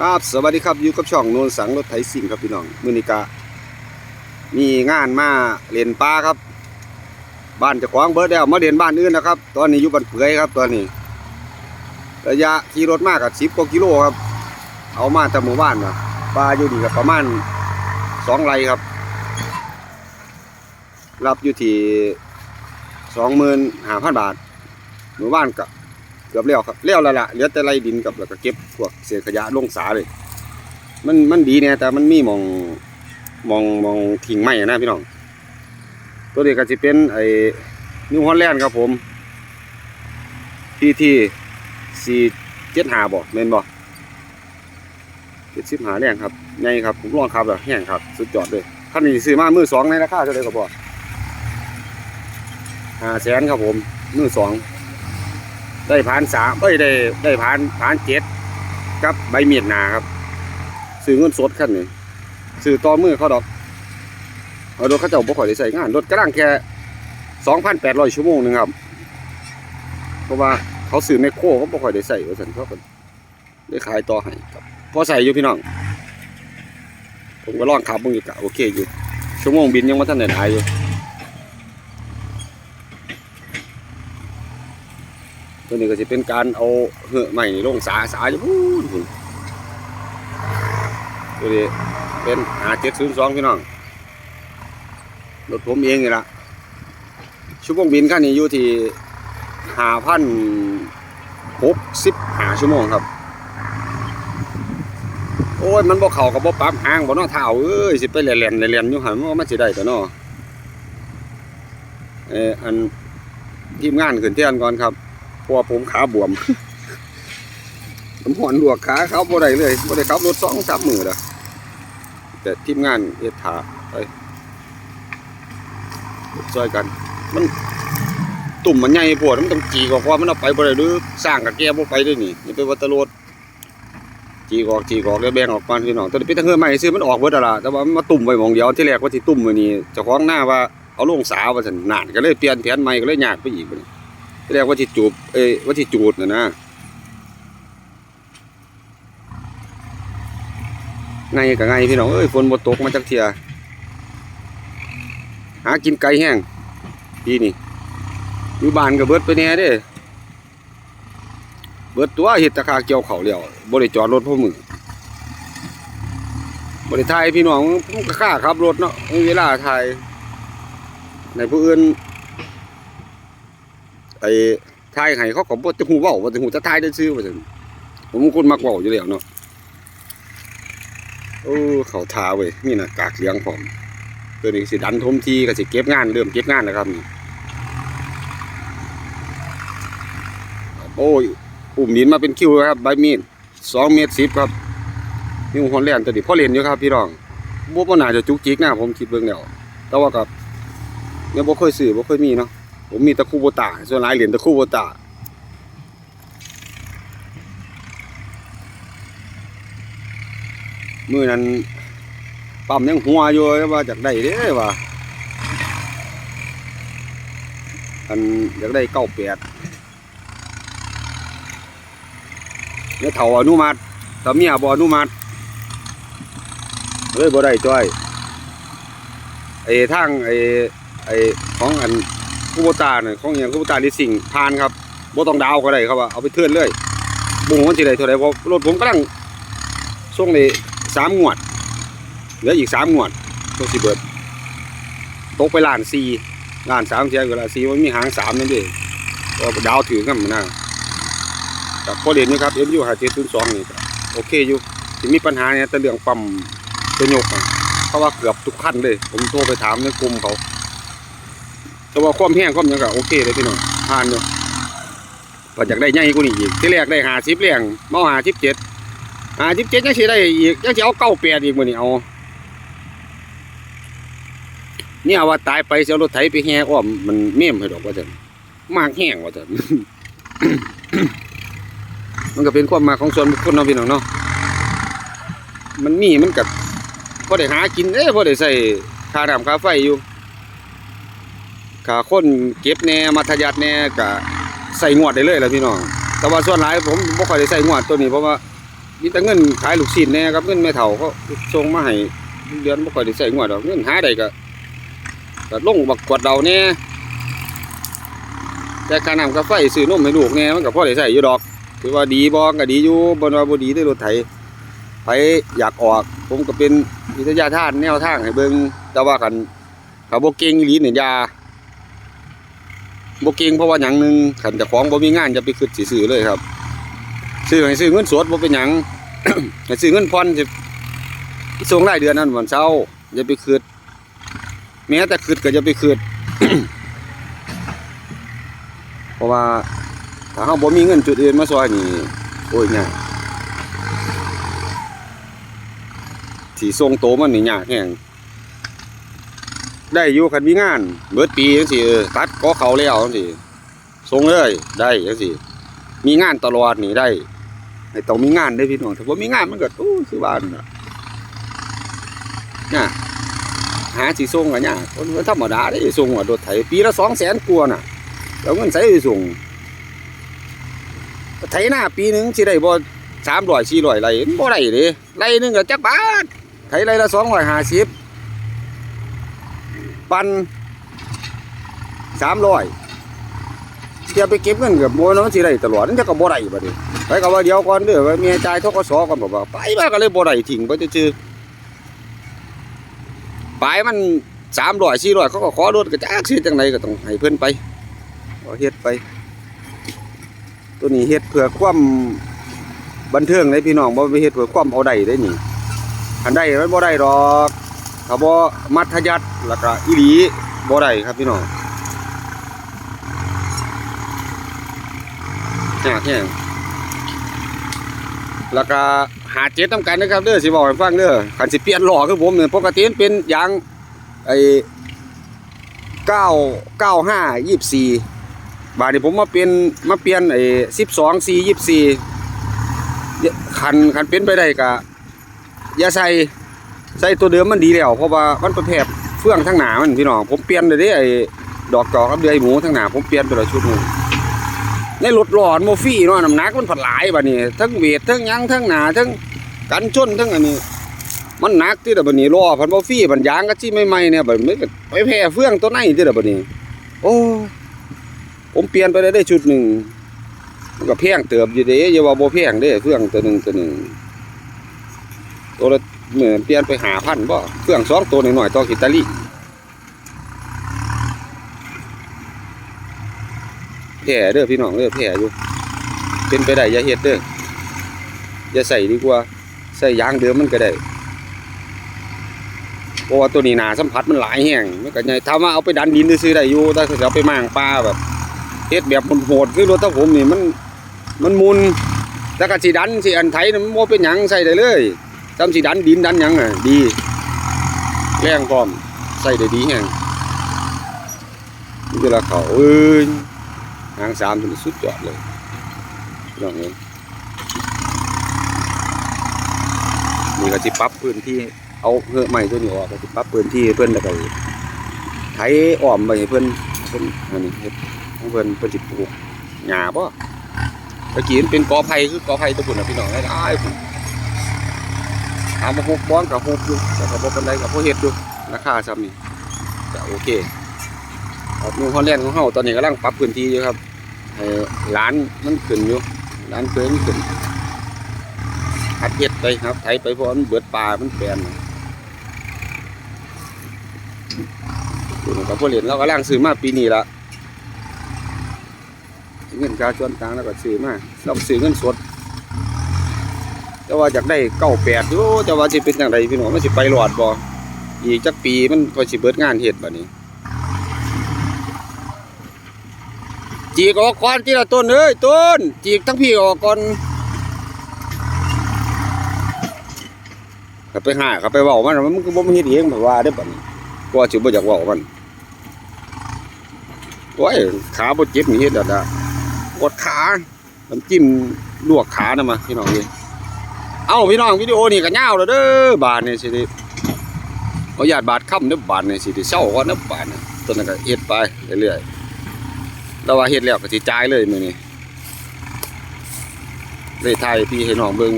ครับสวัสดีครับอยู่กับช่องโนนสังรถไถสิ่งครับพี่น้องมือนิกามีงานมาเรียนปลาครับ บ้านจะขวางเบิร์ดแล้วมาเรียนบ้านอื่นนะครับ ตอนนี้อยู่บ้านเปื่อยครับตอนนี้ระยะขี่รถมากกับสิบกว่ากิโลครับ เอามาจากหมู่บ้านนะปลาอยู่ดีกับประมาณสองไรครับ รับอยู่ที่สองหมื่นห้าพันบาท หมู่บ้านกับ กือบแล้วครับแล้วล้วล่ะเหลือแต่ไรดินกับแล้วก็เก็บพวกเศษขยะลงสาเลย มันมันดีเนี่ยแต่มันมีมองมองมองทิ้งไม้นะพี่น้อง ตัวนี้ก็จะเป็นไอ้นิวฮอลแลนด์ครับผมพีทีสี่เจ็ดหาบ่เมนบ่เจ็ดสิบหาแรงครับไงครับผมลองขับแล้วแห้งครับ สุดยอดเลยคันนี้ซื้อมามือสองในราคาเท่าไหร่ก็บ่ห้าแสนครับผมมือสอง ได้ผ่านสามเอ้ยได้ได้ผ่านผ่านเจ็ดกับใบเมียดนาครับซื้อเงินสดขั้นนี้ซื้อต่อมือเขาดอกเอารถเขาเจ้าบ่ค่อยได้ใส่งานรถกระด้างแค่สองพันแปดร้อยชั่วโมงหนึงครับ เพราะว่าเขาซื้อแมโครเขาบ่ค่อยได้ใส่ว่าสันเขาก็ได้ขายต่อให้ครับพอใส่อยู่พี่น้อง ผมก็ลองขับมึงอยู่กะโอเคอยู่ชั่วโมงบินยังว่าท่านไหนหลายอยู่ ตัวนี้ก็จะเป็นการเอาเหือใหม่ลงสาสาอยู่พูนพุ่นตัวนี้เป็นหาเจ็ดศูนย์สองพี่น้องรถผมเองนี่ละชั่วโมงบินขั้นนี้อยู่ที่หาพันหกสิบหาชั่วโมงครับ โอ้ยมันบ่เข่ากับบ่ปั๊มหางบ่นาเท้าเอ้ยสิไปแหลนๆแหลนๆอยู่หันมันมันสิได้แต่นาะเอออันทีมงานขึ้นเที่ยนก่อนครับ พราะว่าผมขาบวมผมหอนลวกขาเขาบ่ได้เลยบ่ได้ขับรถสองสามมือเด้อแต่ทีมงานเอ็ดถาไปช่วยกัน มันตุ่มมันใหญ่ปวดมันต้องจีกอกว่ามันเอาไปบ่ได้หรือสร้างกับแก้บ่ไปด้วยนี่นี่เป็นวัตรดจีกอกจีกอกแล้วแบ่งออกก่อนพี่น้องตอนนี้เป็นทางเฮือใหม่ซื้อมันออกเบิดแล้วล่ะแต่ว่ามันมาตุ่มไว้หมองเดียวที่แรกว่าสิตุ่มไว้นี่เจ้าของหน้าว่าเอาลงสาวว่าซั่นนานก็เลยเปลี่ยนแผนใหม่ก็เลยยากไปอีกบัดนี้ เรียกว่าที่จูบเอ้ยว่าที่จูดนะนะไงกับไงพี่น้องเอ้ยฝนบ่ตกมาจากเทียหากินไก่แห้งปีนี่อยู่บ้านก็เบิดไปแน่เด้เบิดตัวเฮ็ดตะคาเกี่ยวเขาวแล้วบ่ได้จอดรถพวกมึงบ่ได้ถ่ายพี่น้องผมก็ค่าขับรถเนาะเวลาถ่ายในผู้อื่น ไอ้ทายให้เขาก็บ่จะฮู้เว้าว่าจะฮู้จะทายได้ซื่อว่าซั่นผมคนมักเว้าอยู่แล้วเนาะโอ้เขาทาเว้ยมีหน้ากากเหลืองพร้อมตัวนี้สิดันทมทีก็สิเก็บงานเริ่มเก็บงานแล้วครับโอ้ยอุ่มดินมาเป็นคิวครับใบมีด2เมตร10ครับนี่ฮอนแลนด์ตัวนี้พอเล่นอยู่ครับพี่น้องบ่บ่น่าจะจุกจิกนะผมคิดเบิ่งแล้วแต่ว่าก็ยังบ่เคยซื้อบ่เคยมีเนาะ ผมมีตะคูโบตาส่วนหลายเหรียญตะคูโบตามือนั้นปั๊มยังหัวอยู่ว่าจากได้เด้ว่าอันอยากได้เก้าแปดเนี่ยเถาอนุมัติถ้าเมียบ่อนุมัติเลยบ่ได้จ้อยไอ้ทางไอ้ไอ้ของอัน คูโบตาเนี่ยของอย่างคูโบตาดิสิ่งผ่านครับบ่ต้องดาวก็ได้ครับว่าเอาไปเทื่อนเลยบุ้งมันสิได้เท่าไหร่เพราะรถผมกำลังส่งได้สามงวดเหลืออีกสามงวดตัวสิเบิดตกไปล้านสี่ล้านสามเสียก็ล้านสี่มันมีหางสามนั่นเองก็ดาวถือกันมันนะกับพอเด่นนี่ครับเอ็มยูหาเจ็ดศูนย์สองนี่โอเคอยู่ที่มีปัญหาเนี่ยแต่เรื่องปั๊มตัวยกเพราะว่าเกือบทุกขั้นเลย ผมโทรไปถามในกลุ่มเขา แต่ว่าความแห้งความยังก็โอเคเลยพี่น้องผ่านอยู่ก็อยากได้ใหญ่กว่านี้อีกที่แรกได้หาสิบเลี้ยงมาหาสิบเจ็ดหาสิบเจ็ดยังสิได้อีกยังสิเอาเก้าแปดอีกมื้อนี้เอาเนี่ยว่าตายไปเสียรถไถไปแห่อ้อมมันเมี่ยมให้ดอกว่าจังมากแห้งว่าจังมันก็เป็นความมาของส่วนบุคคลเนาะพี่น้องเนาะมันมีมันกับพอได้หากินเด้พอได้ใส่ค่าน้ำค่าไฟอยู่ ขาคนเก็บแน่มัธยัดแน่ก็ใส่งวดได้เลยแหละพี่น้องแต่ว่าส่วนหลายผมบ่ค่อยได้ใส่งวดตัวนี้เพราะว่ามีแต่เงินขายลูกชิ้นแน่ครับเงินแม่เฒ่าเขาส่งมาให้เดือนบ่ค่อยได้ใช้งวดดอกเงินหาได้ก็ก็ลงบักกวดเดาแน่แต่ค่าน้ำกาไฟซื้อนมให้ลูกแน่มันก็พอได้ใช้อยู่ดอกถือว่าดีบ่ก็ดีอยู่บ่ว่าบ่ดีได้รถไถไผอยากออก ผมก็เป็นวิทยาทานแนวทางให้เบิ่งแต่ว่าคันเขาบ่เก่งอีหลีเนี่ยยา บ่เก่งเพราะว่าหยังหนึ่งคันจ้าของบ่มีงานจะไปคิดสิซื้อเลยครับ ซื้อให้ซื้อเงินสดบ่เป็นหยัง ให้ซื้อเงินผ่อนสิส่งรายเดือนนั้นวันเช้าอย่าไปคืดแม้แต่คืดก็อย่าไปคืดเพราะว่าถ้าเฮาบ่มีเงินจุดอื่นมาซอยนี่โอ้ยยากสิส่งโตมันนี่ยากแฮง ได้อยู่คันมีงาน เบิดปีจังซี่ตัดกอเขาแล้วจังซี่ส่งเลยได้จังซี่มีงานตลอดนี่ได้ไอ้ต้องมีงานได้พี่น้องถ้าบ่มีงานมันก็อู้คือบ้านน่ะน่ะหาสิส่งก็ยากคนมันธรรมดาเด้ส่งว่ารถไถปีละ200,000กว่าน่ะแล้วเงินใส่สิส่งไถหน้าปีหนึ่งสิได้บ่300 400ไร่มันบ่ได้เด้ไร่หนึ่งก็จักบาทไถไร่ละ250 ปัน300เดี๋ยวไปเก็บเงินเกับโมน้องสิได้ตลอดนั่นจะก็บ่ได้บัดนี้ไปก็ว่าเดี๋ยวก่อนเด้อว่าเมียจ่ายทกสก่อนบอกว่าไปมาก็เลยบ่ได้ทิ้งไปซื่อๆปลายมัน300 400เขาก็ขอรถก็จักสิจังไดก็ต้องให้เพิ่อนไปก็เฮ็ดไป ตัวนี้เฮ็ดเพื่อความบันเทิงเลยพี่น้องบ่ไปเฮ็ดเพื่อความเอาได้เด้นี่อันใดมันบ่ได้ดอก ถ้าบ่มัธยัสถ์แล้วก็อีหลีบ่ได้ครับพี่น้องยากแห้งแล้วก็หาเจ็ดต้องกันนะครับเด้อสิบอกให้ฟังเด้อคันสิเปลี่ยนหล้อคือผมเนี่ยปกติเป็นยางไอ้เก้าเก้าห้ายี่สิบสี่บาทนี้ผมมาเป็นมาเปลี่ยนไอ้สิบสองสี่ยี่สิบสี่คันคันเป็นไปได้กะยาใส่ ใส่ตัวเดิมมันดีแล้วเพราะว่ามันประเภทเฟื่องทั้งหนามันพี่น้องผมเปลี่ยนเลยด้ไอ้ดอกจอกกับเดือยหมูทั้งหนาผมเปลี่ยนไปละชุดหนึงในรถหลอนโมฟี่เนาะน้ำหนักมันผัดหลายบัดนี้ทั้งเวททั้งยั้งทั้งหนาทั้งกันชนทั้งอันนี้ มันหนักที่เดบัดนี้ล้อพันโมฟี่พันยางก็ที่ใหม่ๆเนี่ยบัดนี้ก็ไปแพ้เฟื่องตัวไหนที่เดบัดนี้โอ้ผมเปลี่ยนไปได้ได้ชุดหนึ่งมันก็แพงเติบอยู่เด้อย่าว่าบ่แพงเด้เฟื่องตัวหนึ่งตัวหนึ่งตัวละ เหมือนเปลี่ยนไปหาพันบ่เฟื่องสองตัวหน่อยๆต่อกิตาลีแผลเด้อพี่น้องเด้อแผลอยู่ เป็นไปได้อย่าเฮ็ดเด้ออย่าใส่ดีกว่าใส่ยางเดิมมันก็ได้เพราะว่าตัวนี้หนาสัมผัสมันหลายแห้งมันก็ใหญ่ถ้าว่าเอาไปดันดินซื้อได้อยู่แต่ถ้าเอาไปมางปลาแบบเฮ็ดแบบโหดๆคือรถถ้าผมนี่มันมันมุนแล้วก็สิดันสิอันไถน่มันบ่เป็นหยังใส่ได้เลย จำสิดันดินดันยังอะดี แรงพร้อมใส่ได้ดีแห้งนี่เวลาเขาเอ้ยหางสามถึงสุดยอดเลยน้องเอ้ยนี่ก็สิปรับพื้นที่เอาเพื่อใหม่ตัวนี้ออกก็สิปรับพื้นที่เพิ่อนแล้วก็ไถอ้อมไปให้เพิ่อนเพิ่อนอันนี้เฮ็ดของเพิ่นเพิ่นสิปลูกหญ้าบ่ตะกี้มันเป็นกอไผ่คือกอไผ่ตัวพุ่นน่ะพี่น้องหลายๆพุ่นามว่าฮุบบ้อนกับฮุบอยู่แต่ก็บ่เป็นไรกับพอเฮ็ดอยู่ราคาซ้ำนี่ก็โอเคครับนิวฮอลแลนด์ของเฮาตอนนี้กำลังปรับพื้นที่อยู่ครับให้ร้านมันขึ้นอยู่ร้านเคยมันขึ้นหัดเฮ็ดไปครับไถไปเพราะมันเบิดปลามันแปลนดูกับผู้เล่นเรากำลังซื้อมาปีนี้ละเงินการชวนต่างแล้วก็ซื้อมาต้องซื้อเงินสด แต่ว่าอยากได้เก้าแปดอยู่แต่ว่าสิเป็นจังไดพี่น้องมันสิไปหลอดบ่อีกจักปีมันก็สิเบิดงานเฮ็ดบัดนี้จีกออกก่อนทีละต้นเอ้ยต้นจีกทั้งพี่ออกก่อนก็ไปหาก็ไปเว้ามันมันก็บ่มเฮ็ดเองแบบว่าได้อบัดนี้ก็สิบ่อยากเว้ามันโอ้ยขาบ่เจ็บนี่เฮ็ดแล้วดะกดขาน้ำจิ้มลวกขานะมาพี่น้องเอ้ย เอ้าพี่น้องวิดีโอนี่ก็ยาวแล้วเด้อบาดนี่สิได้ขออนุญาตบาดค่ำเด้อบาดนี่สิได้เศร้าก่อนเด้อบาดนี่ต้นนั้นก็เฮ็ดไปเรื่อยๆแล้วว่าเฮ็ดแล้วก็สิจ่ายเลยมื้อนี้เลยถ่ายพี่ให้น้องเบิ่ง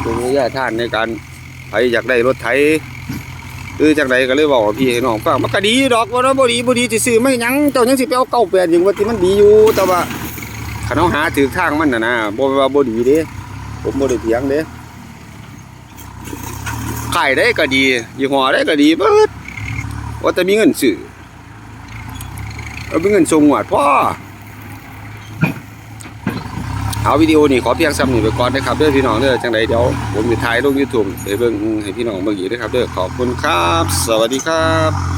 เป็นวิทยาทานในการใครอยากได้รถไถหรือจังใดก็เลยบอกว่าพี่ให้น้องฟังมันก็ดีดอกว่าเนาะบ่ดีบ่ดีสิซื้อไม่ยั้งเจ้ายังสิไปเอาเก้าแปดอย่างว่าที่มันดีอยู่แต่ว่าคันเฮาหาถือทางมันน่ะนะบ่ว่าบ่ดีเด้ ผมบ่ได้เถียงเด้ขายได้ก็ดียี่ห้อได้ก็ดีเบิดว่าแต่มีเงินซื้อเอามีเงินส่งหวดพ่อเอาวิดีโอนี่ขอเพียงซ้ำหนี่งไปก่อนนะครับเด้อพี่น้องเด้อจังใดเดี๋ยวผมจะถ่ายลง YouTube ไปเบิ่งให้พี่น้องเบิ่งอีกนะครับเด้อขอบคุณครับ สวัสดีครับ